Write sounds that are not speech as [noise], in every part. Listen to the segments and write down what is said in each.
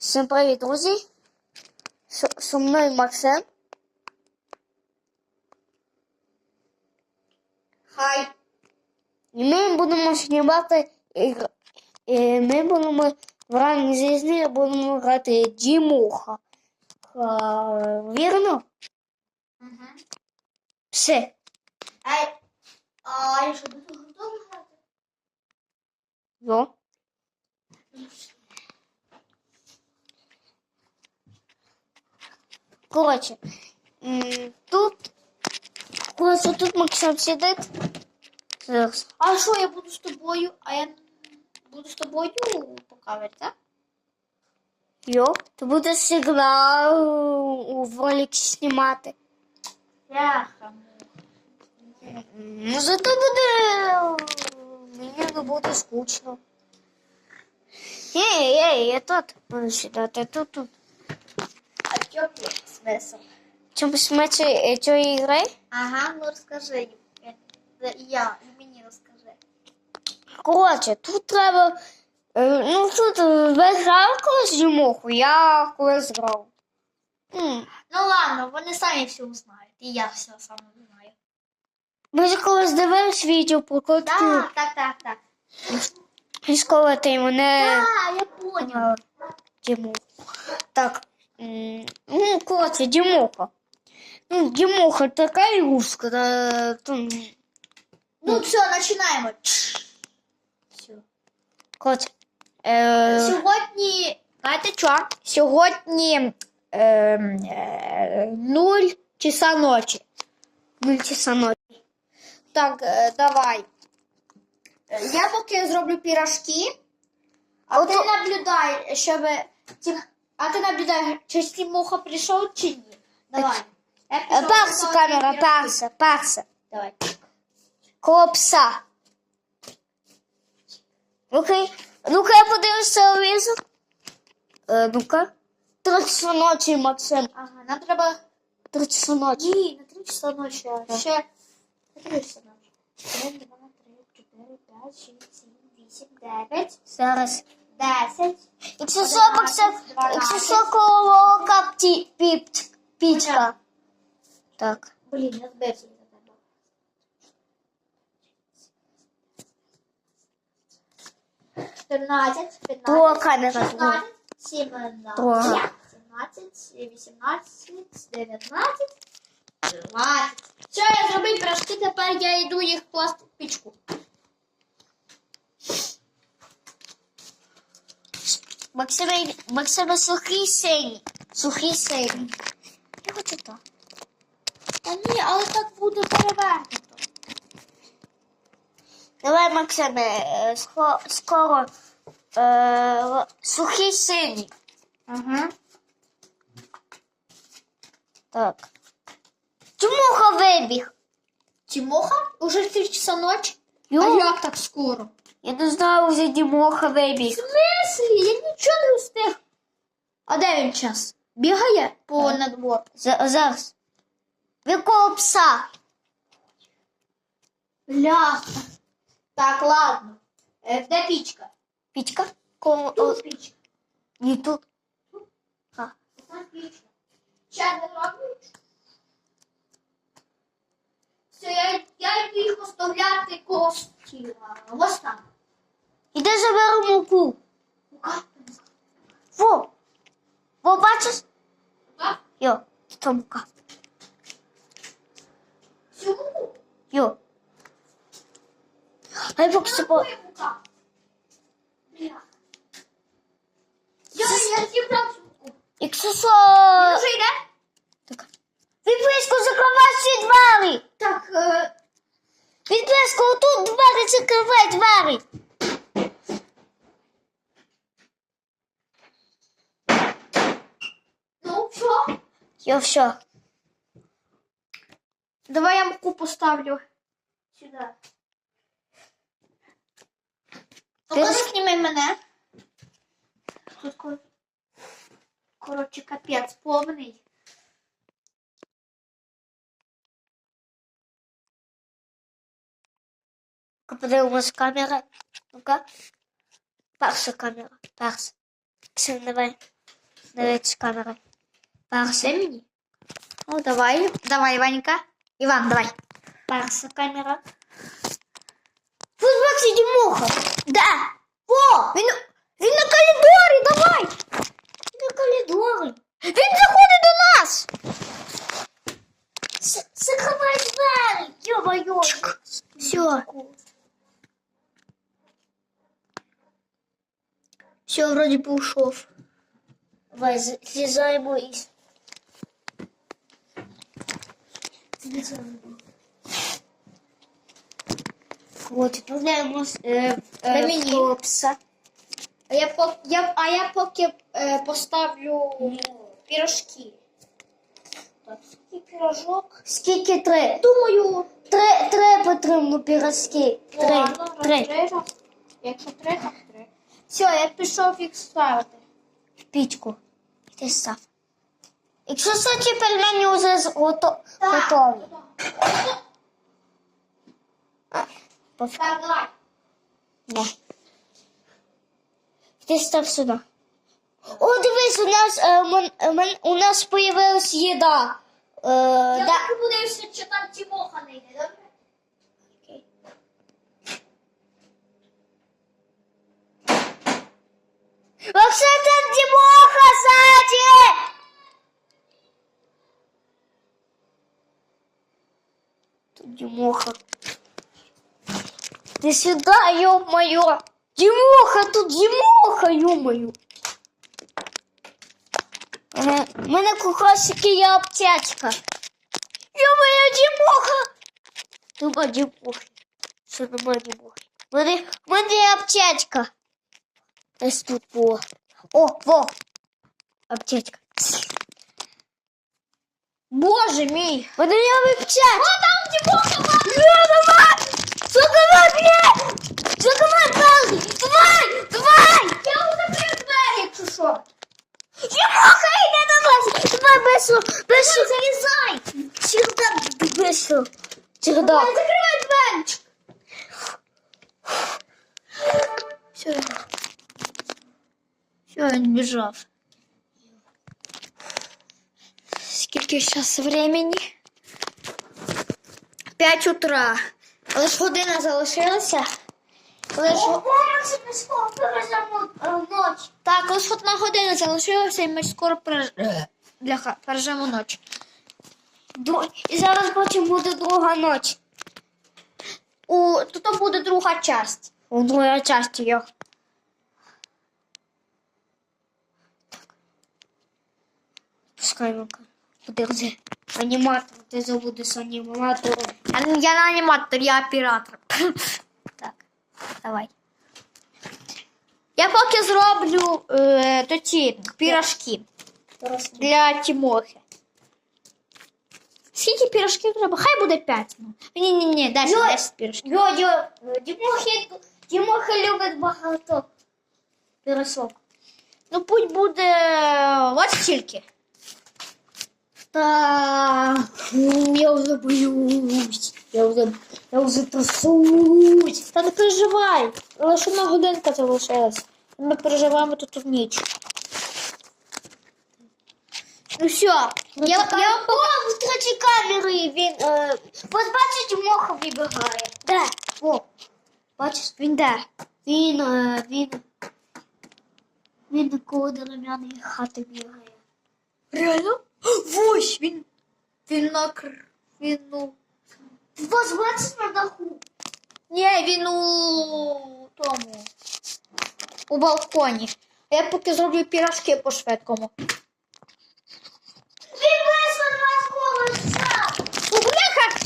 Всім привіт, друзі! Со- мною Максим. Хай. І ми будемо знімати ігр. І ми будемо в ранні зізні будемо грати Дімуха. Ха, Вірно? Угу. Все. А, а я що буду готовий грати? Йо. Коротше, м, тут. Коротше, тут Максим сидить. Зараз. А що я буду з тобою? А я буду з тобою по камері, так? Йо, ти будеш сигнал у в ролик знімати. Яха. Ну, зато буде. Мені не буде скучно. Ей, ей, я тут буду сідати, тут, тут. А в є смисл? Чому смачі цієї? Ага, ну розкажи. Я, я, і мені розкажи. Коротше, тут треба. е, Ну, тут е, ви грав колись я колись грав. М, Ну ладно, вони самі все узнають. І я все саме знаю. Ми ж колись дивились відео про котку Так, так, так, так. військове ти мене. А, я поняла. Діму. Так. Ну, коротше, Дімоха. Ну, Дімоха така ігрушка, да, то, Ну все, починаємо. Все. коротше. Е, Сьогодні знаєте що? Сьогодні е, е, 0 часа ночі. 0 часа ночі. Так, е, давай. Е, Я поки зроблю пірожки, а ти наблюдай, щоб. А ти наблюдай, чи Тимоха прийшов чи ні. Давай. Я пішов Перша камера, перша, перша. Давай. Коло пса. Окей. Ну-ка я подивлюсь телевізор. Е, ну-ка. Три часа ночі, Максим. Ага, нам треба. Три часа ночі. Ні, на три часа ночі, а ще на три часа ночі. Один, два, три, чотири, п'ять, шість, сім, вісім, дев'ять, Зараз. Десять. Якщо що, Максим, якщо що, коло волока пті- піп- пічка. Так. Блін, я збився за тебе. П'ятнадцять, Друга п'ятнадцять, камера. шістнадцять, Друга. сімнадцять, сімнадцять, вісімнадцять, дев'ятнадцять, двадцять. Все, я зробив пирожки, тепер я йду їх класти в пічку. Максим, Максим сухий синій. Сухий синій. Я хочу так. Та ні, але так буде перевернуто. Давай, Максиме, е, ско- скоро е, сухий синій. Ага. Так. Тимоха вибіг. Тимоха? Уже три часа ночі? Йо, А як так скоро? я не знаю, вже Дімоха вибіг. Смислі? Я нічого не встиг. А де він час? Бігає по надвору. Зараз. Ви коло пса. Ляха. Так, ладно. Е, де пічка? Пічка? Коло... Тут пічка. Ні, тут. Там пічка. Ще не роблю? Все, я, я йду їх оставляти кості. Ось там. Іди забери муку. Во. Во, бачиш? Йо, мука. Всю муку. Йо. А я поки по... Я, я зібрав всю муку. Якщо що... Він вже йде? Так. Відблиску закривай всі двері. Так, е, Відблиску отут двері закривай двері. Що? Йо, все. Давай я муку поставлю сюди. Ну, Ти коли ж- зніми мене. Тут, ко- коротше, капець повний. Подивимось камера. Ну-ка. Перша камера. Перша. Все, давай. Дивіться камера. Перша. Дай мені. Ну, давай. Давай, Ванька. Іван, давай. Перша камера. Тут Максі Дімуха. Де? О, він, він на коридорі, давай. На коридорі. Він заходить до нас. С- Закривай двері. Йо-моє. Все. Все, вроді би ушов. Давай, з- злізаємо із. От, відправляємо е, Дай е, мені. хлопця. А я, по, я, а я поки е, поставлю пірожки. Так, скільки пірожок? Скільки три? Думаю, Три, три потрібно пірозки. Три, ладно, три. три. раз. Якщо три, то три. Все, я пішов їх ставити. В пічку. Ти став. Якщо соті пельмені вже готові. Давай. Да. Ти став сюди. О, дивись, у нас, е, е, у нас появилась їда. Е, Я да. так і подивився, чи там Тімоха не йде, добре? Вообще там Димоха сзади! Димоха. Ты сюда, ё-моё! Димоха, тут Димоха, ё-моё! У мене кухасики є аптечка. Ё-моё, Димоха! Нема Димохи. Що нема Димохи? У мене, у мене є аптечка. Десь тут було. О, во! Аптечка. Боже мій! В мене є аптечка! О, там Димоха! Я, давай! Закривай двері! Закривай двері! Давай! Давай! Я закрив двері, якщо що. Димоха, йди давай! Давай, бесо! Бесо! Залізай! Сюди, бесо! Сюди! Давай, закривай двері. Все. Все, він біжав. Скільки зараз времени? П'ять утра. Лиш година залишилася. Лиш... Ніч. Так, лише одна година залишилася, і ми скоро переж... Бляха, пережимо ніч. І зараз потім буде друга ніч. У... Тут буде друга часть. У другій часті його. Пускай Подожди. Аніматор, ти забудеш аніматором. А ну, Я не аніматор, я оператор. [laughs] Так, давай. Я поки зроблю е, то ці пірожки для Тімохи. Скільки пірожків треба? Хай буде 5. Ні, ні, ні, 10, Йой. 10 пірожків. Йо, йо, Дімохи, Дімохи любить багато піросок. Ну, путь буде ось стільки. Так, я вже боюсь. Я вже, я вже трясусь. Та не переживай. Лише одна годинка залишилась. Ми переживаємо тут ніч. Ну все, я, я, О, в третій камері він. Е, бачиш, моха вибігає. Де? О, бачиш? він де? Він, е, він. Він коло дерев'яної хати бігає. Реально? Ось він. Він на кр... Він ну. Ось бачиш на даху. Ні, він у тому. У балконі. А я поки зроблю пірашки по швидкому. Він вийшов на скорості. У бляха!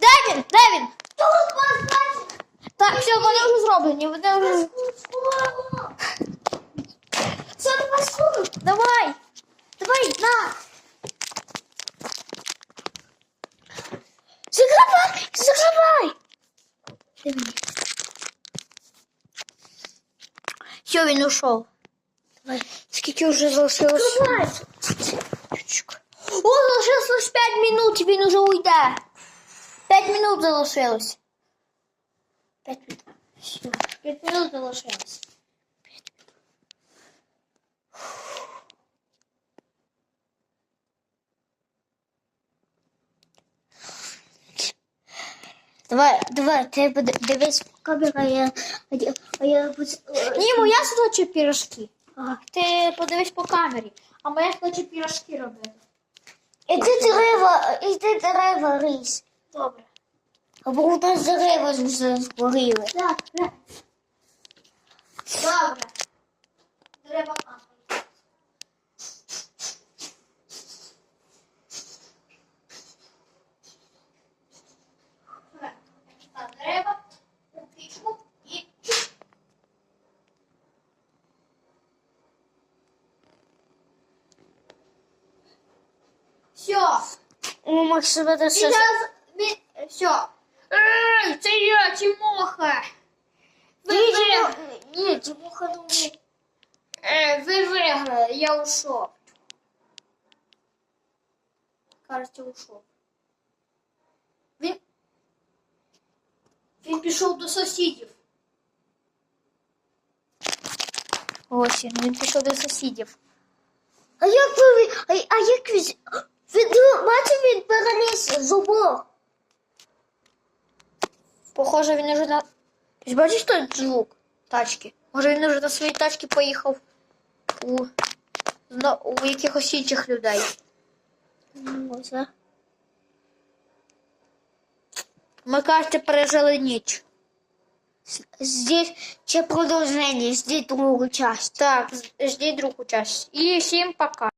Де він? Де він? Тут ось бачиш. Так, все, вони вже зроблені. Вони вже... Це не скоро. Давай! Давай, на! Все, він ушов. Давай. Скільки вже залишилось? Закривай. Чучук. О, залишилось лише 5 минут, і він уже уйде. 5 минут залишилось. П'ять минут. Все, 5 минут залишилось. Давай, давай, ти буде- дивись камера, а я, а я, а я Ні, моя хоче пірашки. Ага. Ти подивись по камері, а моя хоче пірашки робити. Іди дерева, іди дерева рись. Добре. Або у нас дерева вже згоріли. Так, так. Добре. Дерева камери. Добре. Так, дерева у пічку і все. О, Максима, ти що? Сейчас ми... все. Ей, це я, Тимоха. Ви, Ні, виграли. Тимоха- Ні, Тимоха не вміє. Е, ви виграли, я ушов. Кажется, ушов. Він... Він пішов до сусідів. Ось він, він пішов до сусідів. А як ви, а, а як він, він, бачив, він переліз з обох. Похоже, він уже на. Ти бачиш той звук тачки? Може він уже на своїй тачці поїхав у, зна- у якихось інших людей. Може. Ми кажете, пережили ніч. Здесь ще продовження, жди другу часть. Так, ждіть другу часть. І всім пока.